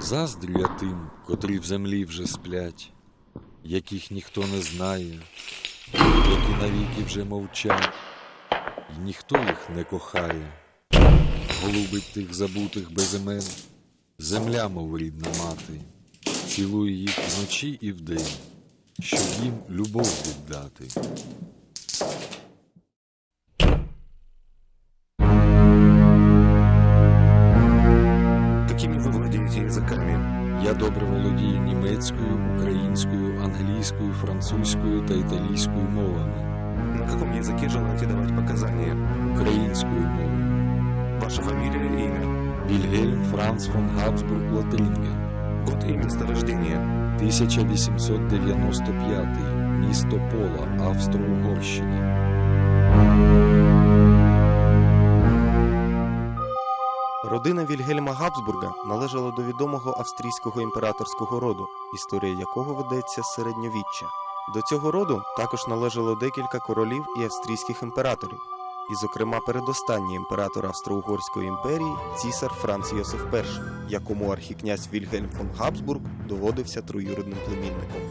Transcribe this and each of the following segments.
Заздрю я тим, котрі в землі вже сплять, яких ніхто не знає, які навіки вже мовчать, і ніхто їх не кохає. Голубить тих забутих без імен, земля, мов рідна мати, цілує їх вночі і вдень, щоб їм любов віддати. Я добре володію німецькою, українською, англійською, французькою та італійською мовами, На каком языке желаете давать показания? українською мовою. Ваша фамилия и имя? Вільгельм Франц фон Габсбург Лотрінген, Год и место рождения? 1895, місто Пола, Австро-Угорщина. Родина Вільгельма Габсбурга належала до відомого австрійського імператорського роду, історія якого ведеться з середньовіччя. До цього роду також належало декілька королів і австрійських імператорів, і, зокрема, передостанній імператор Австро-Угорської імперії цісар Франц Йосиф І, якому архікнязь Вільгельм фон Габсбург доводився троюрідним племінником.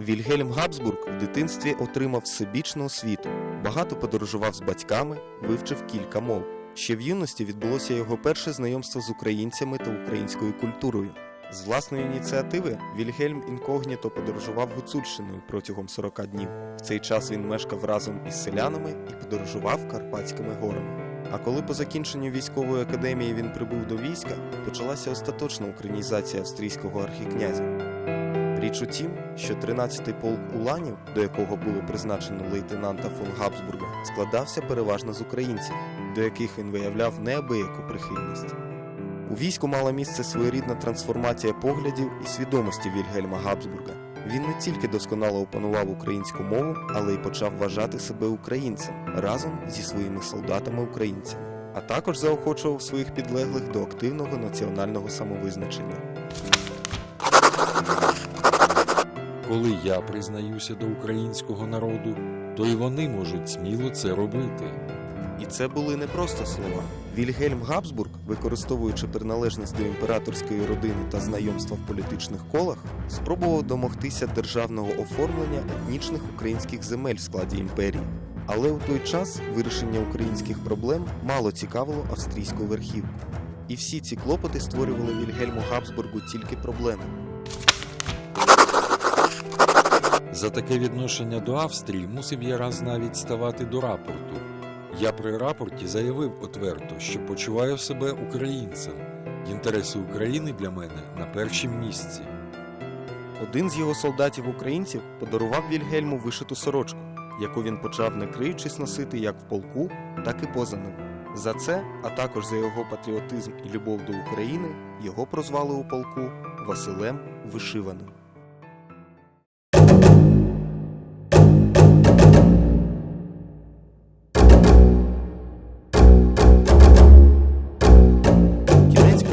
Вільгельм Габсбург в дитинстві отримав всебічну освіту, багато подорожував з батьками, вивчив кілька мов. Ще в юності відбулося його перше знайомство з українцями та українською культурою. З власної ініціативи Вільгельм інкогніто подорожував Гуцульщиною протягом 40 днів. В цей час він мешкав разом із селянами і подорожував Карпатськими горами. А коли по закінченню військової академії він прибув до війська, почалася остаточна українізація австрійського архікнязя. Річ у тім, що 13-й полк уланів, до якого було призначено лейтенанта фон Габсбурга, складався переважно з українців, до яких він виявляв неабияку прихильність. У війську мала місце своєрідна трансформація поглядів і свідомості Вільгельма Габсбурга. Він не тільки досконало опанував українську мову, але й почав вважати себе українцем разом зі своїми солдатами-українцями, а також заохочував своїх підлеглих до активного національного самовизначення. Коли я признаюся до українського народу, то і вони можуть сміло це робити. І це були не просто слова. Вільгельм Габсбург, використовуючи приналежність до імператорської родини та знайомства в політичних колах, спробував домогтися державного оформлення етнічних українських земель в складі імперії. Але у той час вирішення українських проблем мало цікавило австрійську верхівку. І всі ці клопоти створювали Вільгельму Габсбургу тільки проблеми. За таке відношення до Австрії мусив я раз навіть ставати до рапорту. Я при рапорті заявив отверто, що почуваю себе українцем. Інтереси України для мене на першім місці. Один з його солдатів-українців подарував Вільгельму вишиту сорочку, яку він почав не криючись носити як в полку, так і поза ним. За це, а також за його патріотизм і любов до України, його прозвали у полку Василем Вишиваним.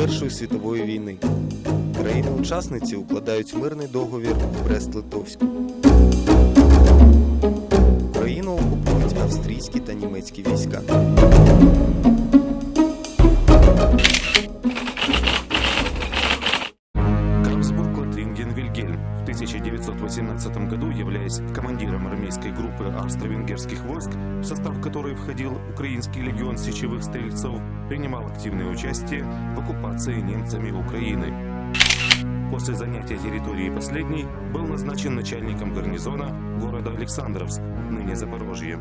Першої світової війни. Країни-учасниці укладають мирний договір Брест-Литовську. Країну окупують австрійські та німецькі війська. Вильгельм. В 1918 году, являясь командиром армейской группы австро-венгерских войск, состав которой входил Украинский легион сечевых стрельцов, принимал активное участие в оккупации немцами Украины. После занятия территории последней был назначен начальником гарнизона города Александровск, ныне Запорожье.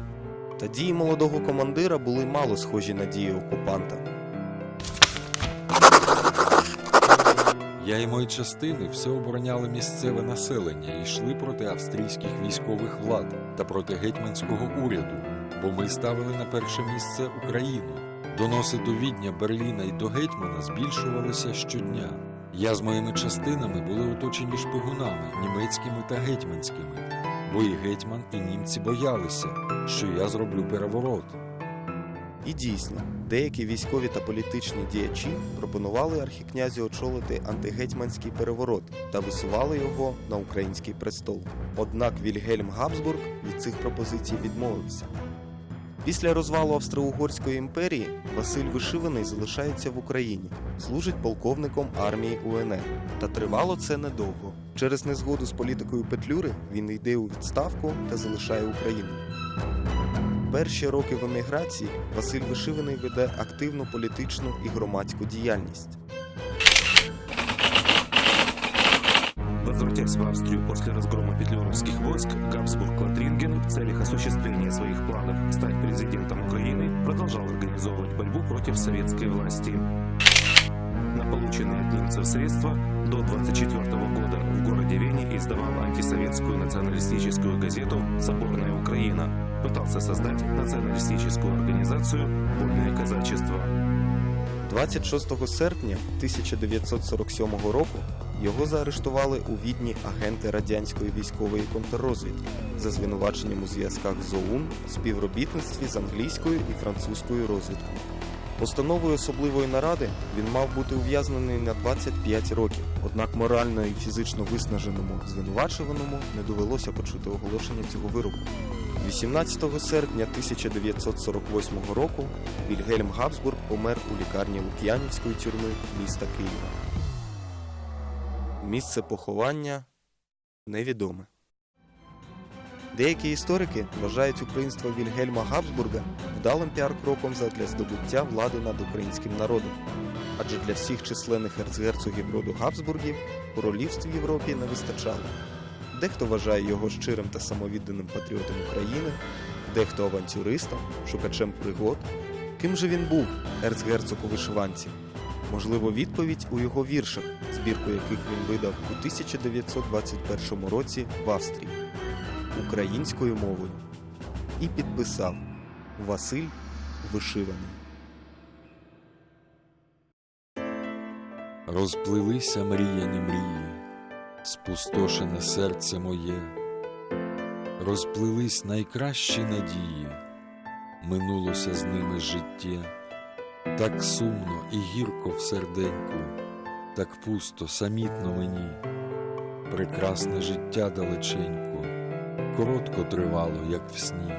Та дії молодого командира були мало схожі на дії окупанта. Я і мої частини все обороняли місцеве населення і йшли проти австрійських військових влад та проти гетьманського уряду, бо ми ставили на перше місце Україну. Доноси до Відня, Берліна і до гетьмана збільшувалися щодня. Я з моїми частинами були оточені шпигунами німецькими та гетьманськими, бо і гетьман, і німці боялися, що я зроблю переворот. І дійсно, деякі військові та політичні діячі пропонували архікнязю очолити антигетьманський переворот та висували його на український престол. Однак Вільгельм Габсбург від цих пропозицій відмовився. Після розвалу Австро-Угорської імперії Василь Вишиваний залишається в Україні, служить полковником армії УНР. Та тривало це недовго. Через незгоду з політикою Петлюри він йде у відставку та залишає Україну. Перші роки в еміграції Василь Вишиваний веде активну політичну і громадську діяльність. Возвратясь в Австрию после разгрома петлюровских войск, Габсбург Лотринген в целях осуществления своих планов стать президентом Украины продолжал организовывать борьбу против советской власти. На полученные от немцев средства до 24 года в городе Вене издавал антисоветскую националистическую газету «Соборная Украина». Пытался создать националистическую организацию «Вольное казачество». 26 серпня 1947 року його заарештували у Відні агенти радянської військової контррозвідки за звинуваченням у зв'язках з ОУН, співробітництві з англійською і французькою розвідкою. Постановою особливої наради він мав бути ув'язнений на 25 років, однак морально і фізично виснаженому звинувачуваному не довелося почути оголошення цього вироку. 18 серпня 1948 року Вільгельм Габсбург помер у лікарні Лук'янівської тюрми міста Києва. Місце поховання невідоме. Деякі історики вважають українство Вільгельма Габсбурга вдалим піар-кроком задля здобуття влади над українським народом. Адже для всіх численних ерцгерцогів роду Габсбургів королівств в Європі не вистачало. Дехто вважає його щирим та самовідданим патріотом України, дехто авантюристом, шукачем пригод. Ким же він був, ерцгерцог у вишиванці? Можливо, відповідь у його віршах, збірку яких він видав у 1921 році в Австрії українською мовою. І підписав Василь Вишиваний. Розплилися мріяні мрії, спустошене серце моє, розплились найкращі надії, минулося з ними життя, так сумно і гірко в серденьку, так пусто, самітно мені, прекрасне життя далеченько, коротко тривало, як в сні,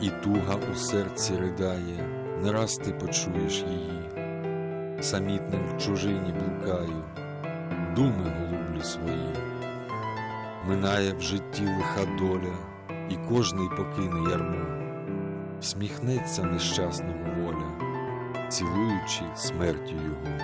і туга у серці ридає, не раз ти почуєш її. Самітним в чужині блукаю, думи голублі свої. Минає в житті лиха доля, і кожний покине ярмо, всміхнеться нещасному воля, цілуючи смертю його.